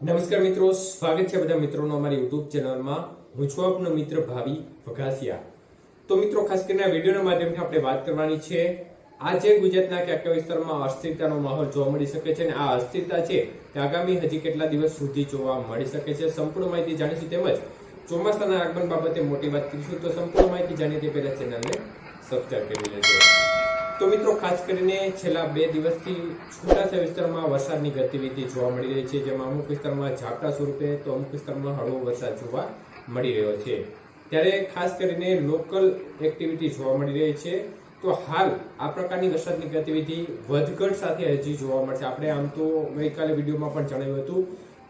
નમસ્કાર મિત્રો, સ્વાગત છે બધા મિત્રોનો અમારી યુટ્યુબ ચેનલમાં. હું છું આપનો મિત્ર ભાવિ વઘાસિયા. તો મિત્રો, ખાસ કરીને આ વિડીયોના માધ્યમથી આપણે વાત કરવાની છે આજે ગુજરાતના ક્યાંક ક્યાંક વિસ્તારમાં અસ્થિરતાનો માહોલ જોવા મળી શકે છે અને આ અસ્થિરતા છે તે આગામી હજી કેટલા દિવસ સુધી જોવા મળી શકે છે, સંપૂર્ણ માહિતી જાણીશું તેમજ ચોમાસાના આગમન બાબતે મોટી વાત કરીશું. તો સંપૂર્ણ માહિતી જાણીએ તે પહેલા ચેનલને સબસ્ક્રાઈબ કરી લેજો. તો મિત્રો, ખાસ કરીને છેલ્લા બે દિવસથી છૂટાછવાયા વિસ્તારમાં વરસાદની ગતિવિધિ જોવા મળી રહી છે, જેમાં અમુક વિસ્તારમાં ઝાપટા સ્વરૂપે તો અમુક વિસ્તારમાં હળવો વરસાદ જોવા મળી રહ્યો છે. ત્યારે ખાસ કરીને લોકલ એક્ટિવિટી જોવા મળી રહી છે. તો હાલ આ પ્રકારની વરસાદની ગતિવિધિ વધઘટ સાથે હજી જોવા મળશે. આપણે આમ તો ગઈકાલે વિડીયોમાં પણ જણાવ્યું હતું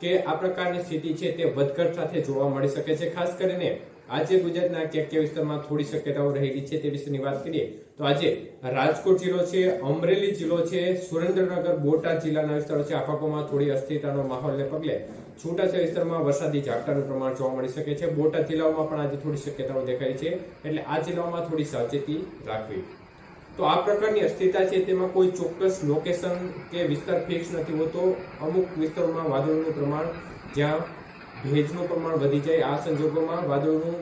કે આ પ્રકારની સ્થિતિ છે તે વધઘટ સાથે જોવા મળી શકે છે. ખાસ કરીને આજે ગુજરાતના ક્યાંક ક્યાં વિસ્તારમાં થોડી શક્યતાઓ રહેલી છે તે વિશેની વાત કરીએ તો આજે રાજકોટ જિલ્લો છે, અમરેલી જિલ્લો છે, સુરેન્દ્રનગર, બોટાદ જિલ્લાના વિસ્તારો છે. આ ભાગોમાં થોડી અસ્થિરતાનો માહોલને પગલે છૂટાછવાયા વિસ્તારમાં વરસાદી ઝાપટાનું પ્રમાણ જોવા મળી શકે છે. બોટાદ જિલ્લાઓમાં પણ આજે થોડી શક્યતાઓ દેખાય છે, એટલે આ જિલ્લાઓમાં થોડી સાવચેતી રાખવી. તો આ પ્રકારની અસ્થિરતા છે તેમાં કોઈ ચોક્કસ લોકેશન કે વિસ્તાર ફિક્સ નથી હોતો. અમુક વિસ્તારોમાં વાદળોનું પ્રમાણ જ્યાં ભેજનું પ્રમાણ વધી જાય, આ સંજોગોમાં વાદળોનું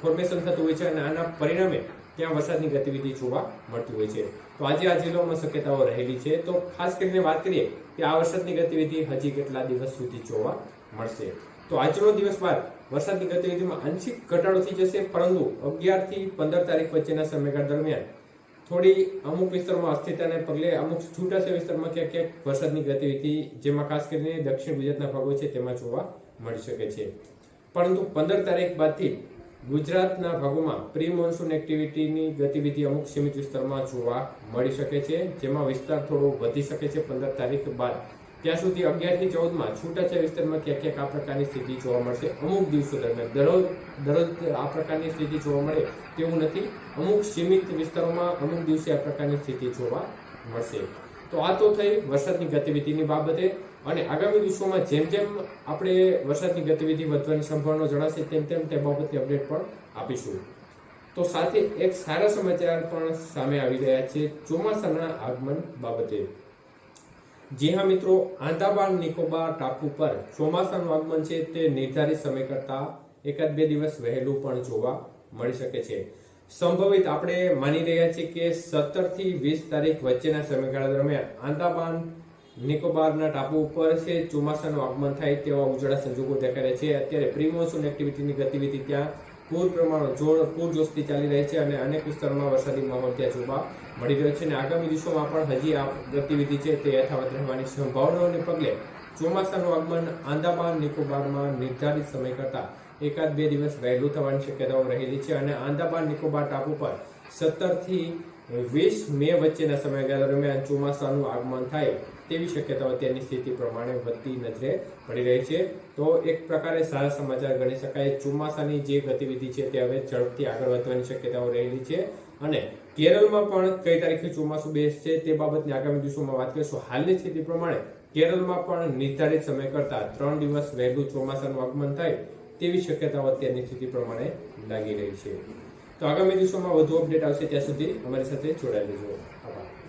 ફોર્મેશન થતું હોય છે અને આના પરિણામે ત્યાં વરસાદની ગતિવિધિ જોવા મળતી હોય છે. તો આજે આ જિલ્લાઓમાં શક્યતાઓ રહેલી છે. તો ખાસ કરીને વાત કરીએ કે આ વરસાદની ગતિવિધિ હજી કેટલા દિવસ સુધી જોવા મળશે? તો આજનો દિવસ બાદ વરસાદની ગતિવિધિમાં આંશિક ઘટાડો થઈ જશે, પરંતુ અગિયારથી પંદર તારીખ વચ્ચેના સમયગાળા દરમિયાન થોડી અમુક વિસ્તારોમાં અસ્થિરતાને પગલે અમુક છૂટાછવાયા વિસ્તારમાં ક્યાંક ક્યાંક વરસાદની ગતિવિધિ, જેમાં ખાસ કરીને દક્ષિણ ગુજરાતના ભાગો છે, તેમાં જોવા મળી શકે છે. પરંતુ પંદર તારીખ બાદથી ગુજરાતના ભાગોમાં પ્રી મોન્સૂન એક્ટિવિટીની ગતિવિધિ અમુક સીમિત વિસ્તારમાં જોવા મળી શકે છે, જેમાં વિસ્તાર થોડો વધી શકે છે પંદર તારીખ બાદ. ત્યાં સુધી અગિયારથી ચૌદમાં છૂટાછવાયા વિસ્તારમાં ક્યાંક ક્યાંક આ પ્રકારની સ્થિતિ જોવા મળશે, અમુક દિવસો દરમિયાન. દરરોજ દરરોજ આ પ્રકારની સ્થિતિ જોવા મળે તેવું નથી. અમુક સીમિત વિસ્તારોમાં અમુક દિવસે આ પ્રકારની સ્થિતિ જોવા મળશે. તો આ તો થઈ વરસાદની ગતિવિધિની બાબતે. અને આગામી દિવસોમાં જેમ જેમ આપણે વરસાદની ગતિવિધિ વધવાની સંભાવના જણાશે, તેમ તેમ તે બાબતની અપડેટ પણ આપીશું. તો સાથે એક સારા સમાચાર પણ સામે આવી રહ્યા છે ચોમાસાના આગમન બાબતે. જી હા મિત્રો આંદાબાર નિકોબાર ટાપુ પર ચોમાસાનું આગમન છે તે નિર્ધારિત સમય કરતા એકાદ બે દિવસ વહેલું પણ જોવા મળી શકે છે. સંભવિત આપણે માની રહ્યા છીએ કે સત્તરથી વીસ તારીખ વચ્ચેના સમયગાળા દરમિયાન આંદામાન નિકોબારના ટાપુ ઉપર છે, ચોમાસાનું આગમન થાય તેવા ઉજળા સંજોગો દેખાય છે. અત્યારે પ્રિમોન્સૂન એક્ટિવિટીની ગતિવિધિ ત્યાં પૂર પ્રમાણ જોર, પૂરજોશથી ચાલી રહી છે અને અનેક વિસ્તારોમાં વરસાદી માહોલ ત્યાં જોવા મળી રહ્યો છે અને આગામી દિવસોમાં પણ હજી આ ગતિવિધિ છે તે યથાવત રહેવાની સંભાવનાઓને પગલે ચોમાસાનું આગમન આંદામાન નિકોબારમાં નિર્ધારિત સમય કરતા એકાદ બે દિવસ વહેલું થવાની શક્યતાઓ રહેલી છે અને આંદામાન નિકોબાર ટાપુ પર સત્તરથી વીસ મે વચ્ચેના સમયગાળા દરમિયાન ચોમાસાનું આગમન થાય તેવી શક્યતાઓ તેની સ્થિતિ પ્રમાણે વધતી નજરે પડી રહી છે. તો એક પ્રકારે સારા સમાચાર ગણી શકાય, ચોમાસાની જે ગતિવિધિ છે તે હવે ઝડપથી આગળ વધવાની શક્યતાઓ રહેલી છે અને કેરળમાં પણ કઈ તારીખે ચોમાસું બેસશે તે બાબતની આગામી દિવસોમાં વાત કરીશું. હાલની સ્થિતિ પ્રમાણે કેરળમાં પણ નિર્ધારિત સમય કરતા ત્રણ દિવસ વહેલું ચોમાસાનું આગમન થાય તેવી શક્યતાઓ અત્યારની સ્થિતિ પ્રમાણે લાગી રહી છે. તો આગામી દિવસોમાં વધુ અપડેટ આવશે ત્યાં સુધી અમારી સાથે જોડાયેલું રહેજો